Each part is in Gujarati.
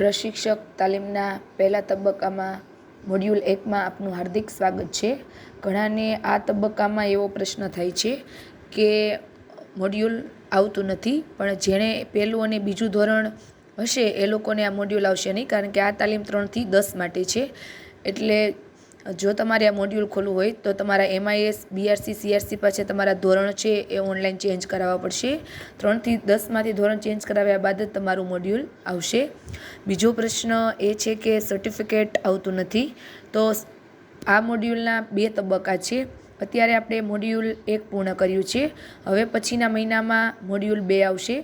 પ્રશિક્ષક તાલીમના પહેલા તબક્કામાં મોડ્યુલ એકમાં આપનું હાર્દિક સ્વાગત છે. ઘણાને આ તબક્કામાં એવો પ્રશ્ન થાય છે કે મોડ્યુલ આવતું નથી, પણ જેણે પહેલું અને બીજું ધોરણ હશે એ લોકોને આ મોડ્યુલ આવશે નહીં, કારણ કે આ તાલીમ ત્રણથી દસ માટે છે. એટલે જો તમારે આ મોડ્યુલ ખોલવું હોય તો તમારા એમઆઈએસ બીઆરસી સીઆરસી પાસે તમારા ધોરણ છે એ ઓનલાઈન ચેન્જ કરાવવા પડશે. ત્રણથી દસમાંથી ધોરણ ચેન્જ કરાવ્યા બાદ જ તમારું મોડ્યુલ આવશે. બીજો પ્રશ્ન એ છે કે સર્ટિફિકેટ આવતું નથી. તો આ મોડ્યુલના બે તબક્કા છે. અત્યારે આપણે મોડ્યુલ એક પૂર્ણ કર્યું છે. હવે પછીના મહિનામાં મોડ્યુલ બે આવશે.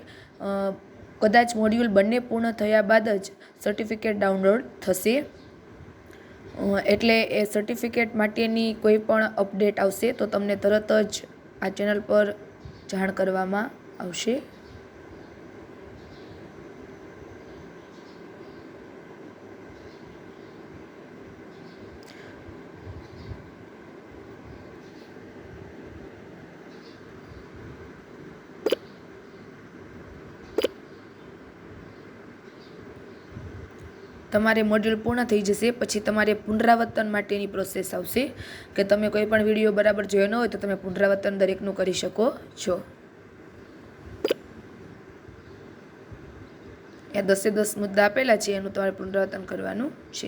કદાચ મોડ્યુલ બંને પૂર્ણ થયા બાદ જ સર્ટિફિકેટ ડાઉનલોડ થશે. એટલે એ સર્ટિફિકેટ માટેની કોઈ પણ અપડેટ આવશે તો તમને તરત જ આ ચેનલ પર જાણ કરવામાં આવશે. તમારે મોડ્યુલ પૂર્ણ થઈ જશે, પછી તમારે પુનરાવર્તન માટેની પ્રોસેસ આવશે. કે તમે કોઈ પણ વીડિયો બરાબર જોયો ન હોય તો તમે પુનરાવર્તન દરેકનું કરી શકો છો. એ દસે દસ મુદ્દા આપેલા છે, એનું તમારે પુનરાવર્તન કરવાનું છે.